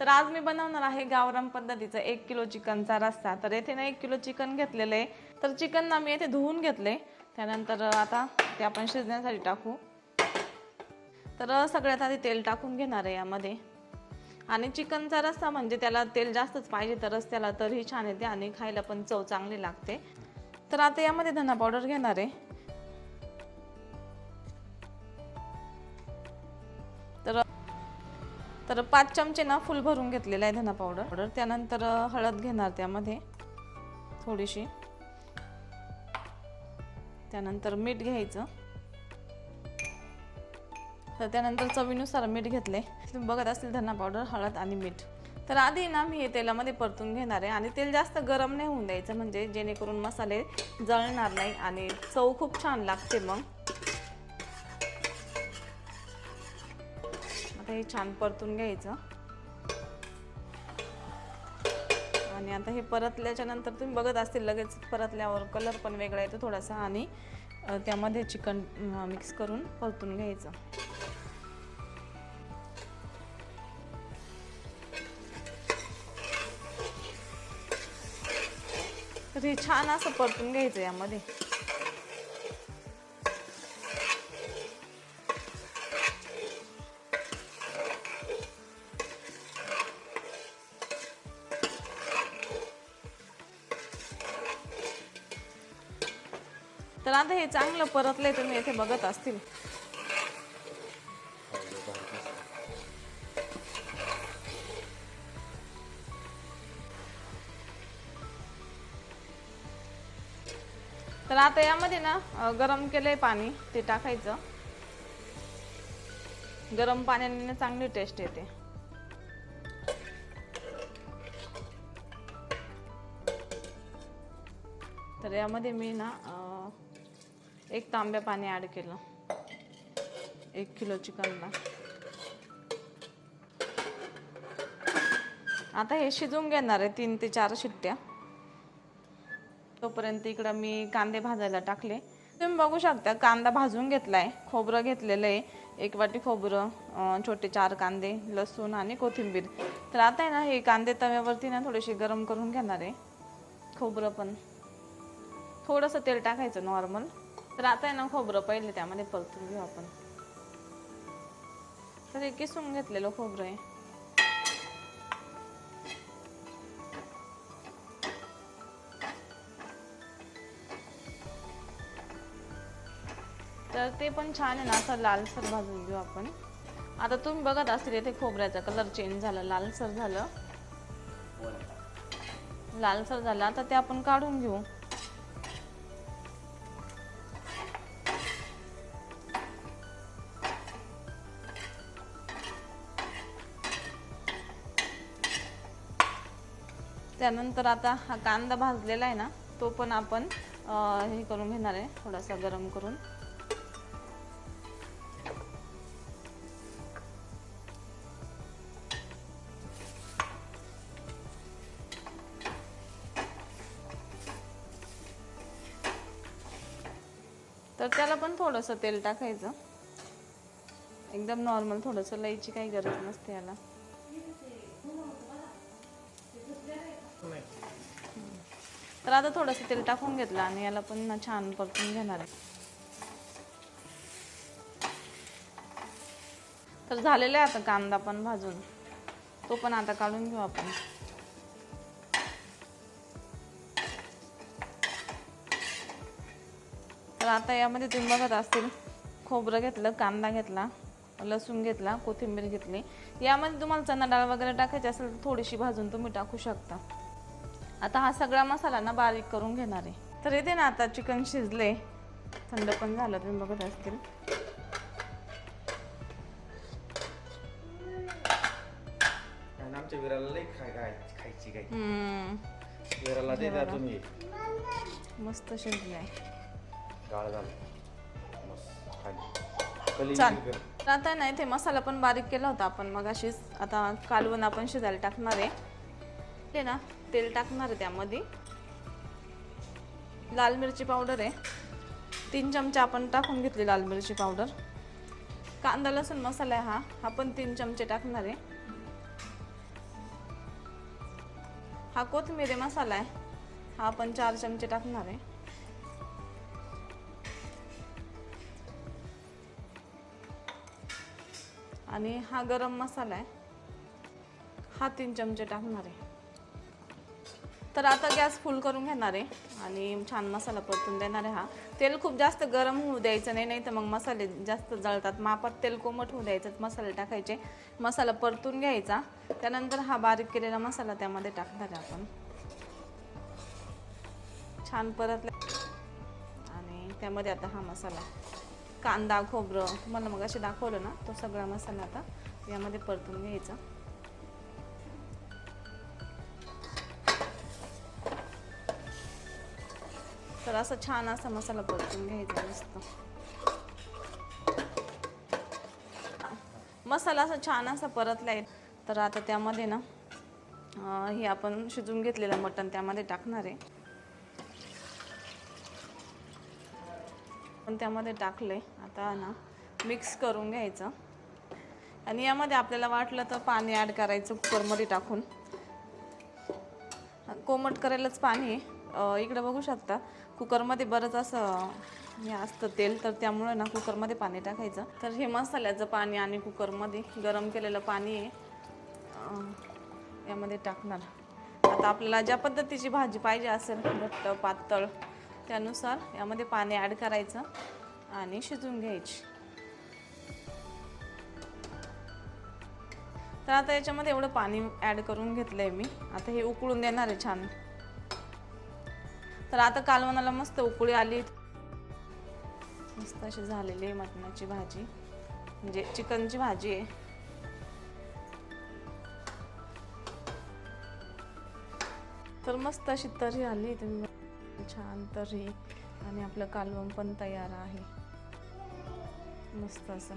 तर आज मी बनवणार आहे गावराम पद्धतीचं एक किलो चिकनचा रस्सा. तर येथे ना एक किलो चिकन घेतलेलं आहे. तर चिकन ना मी येथे धुवून घेतले त्यानंतर आता ते आपण शिजण्यासाठी टाकू. तर सगळ्यात आधी तेल टाकून घेणार आहे यामध्ये. आणि चिकनचा रस्सा म्हणजे त्याला तेल जास्तच पाहिजे तरच त्याला तरीही छान येते आणि खायला पण चव चांगली लागते. तर आता यामध्ये धना पावडर घेणार आहे. तर तर पाच चमचे ना फुल भरून घेतलेलं आहे धना पावडर पावडर त्यानंतर हळद घेणार त्यामध्ये थोडीशी. त्यानंतर मीठ घ्यायचं. तर त्यानंतर चवीनुसार मीठ घेतले तुम्ही बघत असतील धना पावडर हळद आणि मीठ. तर आधी ना मी हे तेलामध्ये परतून घेणार आहे आणि तेल जास्त गरम नाही होऊन द्यायचं म्हणजे जेणेकरून मसाले जळणार नाही आणि चव खूप छान लागते मग. आता हे छान परतून घ्यायचं. आणि आता हे परतल्याच्या नंतर तुम्ही बघत असतील लगेच परतल्यावर कलर पण वेगळा येतो थोडासा आणि त्यामध्ये चिकन मिक्स करून परतून घ्यायचं. तर हे छान असं परतून घ्यायचं यामध्ये. तर आता हे चांगलं परतलंय तुम्ही येथे बघत असतील. तर आता यामध्ये ना गरम केलंय पाणी ते टाकायचं. गरम पाण्याने ना चांगली टेस्ट येते. तर यामध्ये मी ना एक तांब्या पाणी ॲड केलं. एक किलो चिकनला आता हे शिजवून घेणार आहे तीन ते चार शिट्ट्या. तोपर्यंत इकडं मी कांदे भाजायला टाकले. तुम्ही बघू शकता कांदा भाजून घेतलाय खोबरं घेतलेलं आहे. एक वाटी खोबरं छोटे चार कांदे लसूण आणि कोथिंबीर. तर आता आहे ना हे कांदे तव्यावरती ना थोडेसे गरम करून घेणार आहे. खोबरं पण. थोडंसं तेल टाकायचं नॉर्मल तर आता आहे ना खोबरं पहिले त्यामध्ये परतून घेऊ आपण. तर हे किसून घेतलेलं खोबरं आहे. तर ते पण छान आहे ना असं लालसर भाजून घेऊ आपण. आता तुम्ही बघत असतील इथे खोबऱ्याचा कलर चेंज झाला लालसर झालं. लालसर झाला. आता ते आपण काढून घेऊ. त्यानंतर आता हा कांदा भाजलेला आहे ना तो पण आपण हे करून घेणार आहे थोडासा गरम करून. तर त्याला पण थोडंसं तेल टाकायचं. एकदम नॉर्मल थोडंसं लईची काही गरज नसते याला. तर आता थोडंसं तेल टाकून घेतलं आणि याला पण ना छान परतून घेणार आहे. तर झालेला आहे आता कांदा पण भाजून. तो पण आता काढून घेऊ आपण. तर आता यामध्ये तुम्ही बघत असतील खोबरं घेतलं कांदा घेतला लसूण घेतला कोथिंबीर घेतली. यामध्ये तुम्हाला चणा डाळ वगैरे टाकायची असेल तर थोडीशी भाजून तुम्ही टाकू शकता. आता हा सगळा मसाला ना बारीक करून घेणार आहे. तर येते ना आता चिकन शिजले. थंड पण झालं तुम्ही बघत असतील. मस्त चाल तर आता नाही ते मसाला पण बारीक केला होता आपण मग अशीच आता कालवण आपण शिजायला टाकणार आहे. ते ना तेल टाकणार आहे त्यामध्ये. लाल मिरची पावडर आहे. तीन चमचे आपण टाकून घेतली लाल मिरची पावडर कांदा लसूण मसाला आहे हा. हा पण तीन चमचे टाकणार आहे. हा कोथिंबीर मसाला आहे. हा आपण चार चमचे टाकणार आहे. आणि हा गरम मसाला आहे. हा तीन चमचे टाकणार आहे. तर आता गॅस फुल करून घेणार आहे आणि छान मसाला परतून देणार आहे हा. तेल खूप जास्त गरम होऊ द्यायचं नाही नाही तर मग मसाले जास्त जळतात. मापात तेल कोमट होऊ द्यायचं मसाले टाकायचे. मसाला परतून घ्यायचा. त्यानंतर हा बारीक केलेला मसाला त्यामध्ये टाकणार आहे आपण. छान परतला. आणि त्यामध्ये आता हा मसाला. कांदा खोबरं तुम्हाला मग असे दाखवलं ना तो सगळा मसाला आता यामध्ये परतून घ्यायचा. तर असं छान असा मसाला परतून घ्यायचा मस्त. मसाला असा छान असा परतला आहे तर आता त्यामध्ये ना हे आपण शिजून घेतलेलं मटण त्यामध्ये टाकणार आहे. पण त्यामध्ये टाकले आता ना मिक्स करून घ्यायचं. आणि यामध्ये आपल्याला वाटलं तर पाणी ॲड करायचं कुकरमध्ये टाकून. कोमट करायलाच पाणी आहे. इकडं बघू शकता. कुकरमध्ये बरंच असं हे असतं तेल तर त्यामुळे ना कुकरमध्ये पाणी टाकायचं. तर हे मसाल्याचं पाणी आणि कुकरमध्ये गरम केलेलं पाणी आहे. यामध्ये टाकणार. आता आपल्याला ज्या पद्धतीची भाजी पाहिजे असेल घट्ट पातळ त्यानुसार यामध्ये पाणी ॲड करायचं आणि शिजवून घ्यायची. तर आता याच्यामध्ये एवढं पाणी ॲड करून घेतलं आहे मी. आता हे उकळून देणार आहे छान. तर आता कालवणाला मस्त उकळी आली. मस्त अशी झालेली आहे मटणाची भाजी. म्हणजे चिकनची भाजी आहे. तर मस्त अशी तरी आली तुम्ही छान तरी. आणि आपलं कालवण पण तयार आहे. मस्त असं.